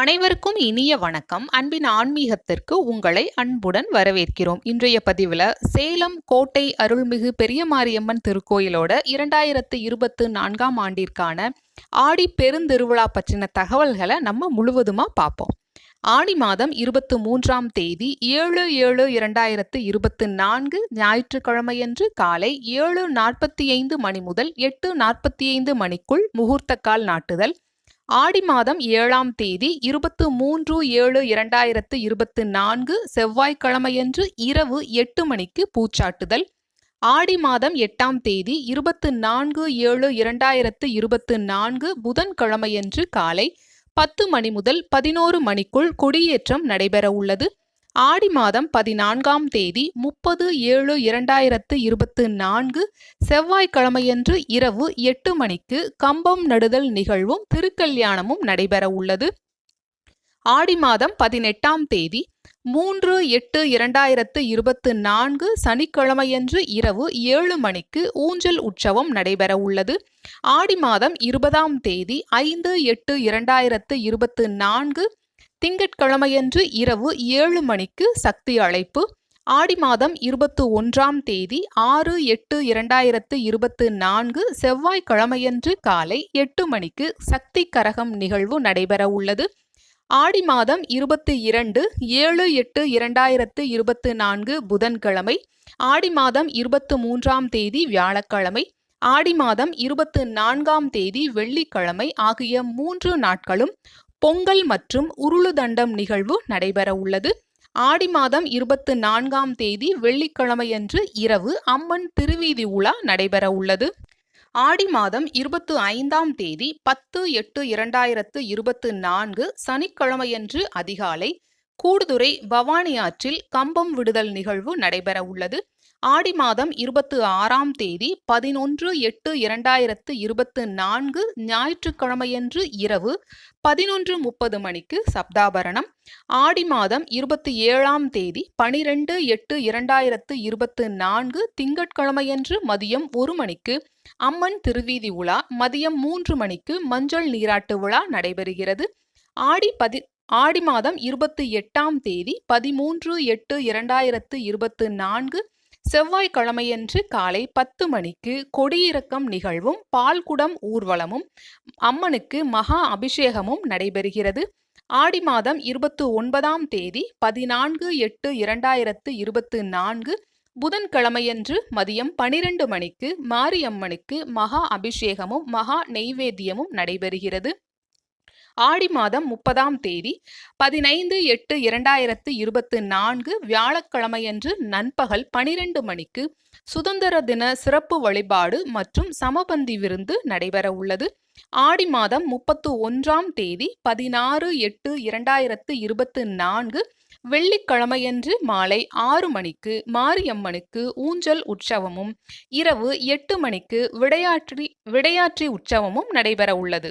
அனைவருக்கும் இனிய வணக்கம். அன்பின் ஆன்மீகத்திற்கு உங்களை அன்புடன் வரவேற்கிறோம். இன்றைய பதிவில் சேலம் கோட்டை அருள்மிகு பெரிய மாரியம்மன் திருக்கோயிலோட இரண்டாயிரத்து இருபத்து நான்காம் ஆண்டிற்கான ஆடி பெருந்திருவிழா பற்றின தகவல்களை நம்ம முழுவதுமாக பார்ப்போம். ஆடி மாதம் இருபத்து மூன்றாம் தேதி ஏழு ஏழு இரண்டாயிரத்து இருபத்து நான்கு ஞாயிற்றுக்கிழமையன்று காலை ஏழு நாற்பத்தி ஐந்து மணி முதல் எட்டு நாற்பத்தி ஐந்து மணிக்குள் முகூர்த்தக்கால் நாட்டுதல் ஆடி மாதம் ஏழாம் தேதி இருபத்து மூன்று ஏழு இரண்டாயிரத்து இருபத்து நான்கு செவ்வாய்க்கிழமையன்று இரவு எட்டு மணிக்கு பூச்சாட்டுதல். ஆடி மாதம் எட்டாம் தேதி இருபத்து நான்கு ஏழு இரண்டாயிரத்து இருபத்து நான்கு புதன்கிழமையன்று காலை பத்து மணி முதல் பதினோரு மணிக்குள் கொடியேற்றம் நடைபெற உள்ளது ஆடி மாதம் பதினான்காம் தேதி முப்பது ஏழு இரண்டாயிரத்து இருபத்து நான்கு செவ்வாய்க்கிழமையன்று இரவு எட்டு மணிக்கு கம்பம் நடுதல் நிகழ்வும் திருக்கல்யாணமும் நடைபெற உள்ளது. ஆடி மாதம் பதினெட்டாம் தேதி மூன்று எட்டு இரண்டாயிரத்து இருபத்து நான்கு சனிக்கிழமையன்று இரவு ஏழு மணிக்கு ஊஞ்சல் உற்சவம் நடைபெற உள்ளது. ஆடி மாதம் இருபதாம் தேதி ஐந்து எட்டு இரண்டாயிரத்து இருபத்து நான்கு திங்கட்கிழமையன்று இரவு ஏழு மணிக்கு சக்தி அழைப்பு. ஆடி மாதம் இருபத்து ஒன்றாம் தேதி ஆறு எட்டு இரண்டாயிரத்து இருபத்து நான்கு செவ்வாய்க்கிழமையன்று காலை எட்டு மணிக்கு சக்தி கரகம் நிகழ்வு நடைபெற உள்ளது. ஆடி மாதம் இருபத்தி இரண்டு ஏழு எட்டு இரண்டாயிரத்து இருபத்து நான்கு புதன்கிழமை ஆடி மாதம் இருபத்து மூன்றாம் தேதி வியாழக்கிழமை ஆடி மாதம் இருபத்து நான்காம் தேதி வெள்ளிக்கிழமை ஆகிய மூன்று நாட்களும் பொங்கல் மற்றும் உருளுதண்டம் நிகழ்வு நடைபெற உள்ளது ஆடி மாதம் இருபத்து நான்காம் தேதி வெள்ளிக்கிழமையன்று இரவு அம்மன் திருவீதி உலா நடைபெற உள்ளது ஆடி மாதம் இருபத்து ஐந்தாம் தேதி பத்து எட்டு இரண்டாயிரத்து இருபத்து நான்கு சனிக்கிழமையன்று அதிகாலை கூடுதுறை பவானி ஆற்றில் கம்பம் விடுதல் நிகழ்வு நடைபெற உள்ளது ஆடி மாதம் இருபத்து ஆறாம் தேதி பதினொன்று எட்டு இரண்டாயிரத்து இருபத்து நான்கு ஞாயிற்றுக்கிழமையன்று இரவு பதினொன்று முப்பது மணிக்கு சப்தாபரணம். ஆடி மாதம் இருபத்தி ஏழாம் தேதி பனிரெண்டு எட்டு இரண்டாயிரத்து இருபத்து நான்கு திங்கட்கிழமையன்று மதியம் ஒரு மணிக்கு அம்மன் திருவீதி உலா மதியம் மூன்று மணிக்கு மஞ்சள் நீராட்டு விழா நடைபெறுகிறது. ஆடி பதி ஆடி மாதம் இருபத்தி எட்டாம் தேதி பதிமூன்று எட்டு இரண்டாயிரத்து இருபத்து நான்கு செவ்வாய்க்கிழமையன்று காலை பத்து மணிக்கு கொடியிறக்கம் நிகழ்வும் பால்குடம் ஊர்வலமும் அம்மனுக்கு மகா அபிஷேகமும் நடைபெறுகிறது. ஆடி மாதம் இருபத்து ஒன்பதாம் தேதி பதினான்கு எட்டு இரண்டாயிரத்து இருபத்து நான்கு புதன்கிழமையன்று மதியம் பனிரெண்டு மணிக்கு மாரியம்மனுக்கு மகா அபிஷேகமும் மகா நெய்வேத்தியமும் நடைபெறுகிறது. ஆடி மாதம் முப்பதாம் தேதி பதினைந்து எட்டு இரண்டாயிரத்து இருபத்து நான்கு வியாழக்கிழமையன்று நண்பகல் பனிரெண்டு மணிக்கு சுதந்திர தின சிறப்பு வழிபாடு மற்றும் சமபந்தி விருந்து நடைபெற உள்ளது. ஆடி மாதம் முப்பத்து ஒன்றாம் தேதி பதினாறு எட்டு இரண்டாயிரத்து இருபத்து நான்கு வெள்ளிக்கிழமையன்று மாலை ஆறு மணிக்கு மாரியம்மனுக்கு ஊஞ்சல் உற்சவமும் இரவு எட்டு மணிக்கு விடையாற்றி விடையாற்றி உற்சவமும் நடைபெற உள்ளது.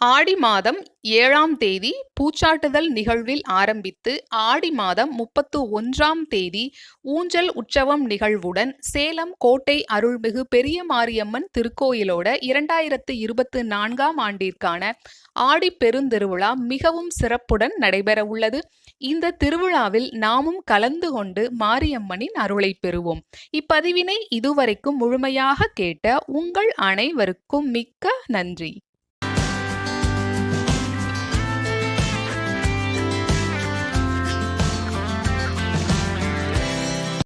ஆடி மாதம் ஏழாம் தேதி பூச்சாட்டுதல் நிகழ்வில் ஆரம்பித்து ஆடி மாதம் முப்பத்து ஒன்றாம் தேதி ஊஞ்சல் உற்சவம் நிகழ்வுடன் சேலம் கோட்டை அருள்மிகு பெரிய மாரியம்மன் திருக்கோயிலோட இரண்டாயிரத்து இருபத்து நான்காம் ஆண்டிற்கான ஆடி பெருந்திருவிழா மிகவும் சிறப்புடன் நடைபெற உள்ளது. இந்த திருவிழாவில் நாமும் கலந்து கொண்டு மாரியம்மனின் அருளை பெறுவோம். இப்பதிவினை இதுவரைக்கும் முழுமையாக கேட்ட உங்கள் அனைவருக்கும் மிக்க நன்றி.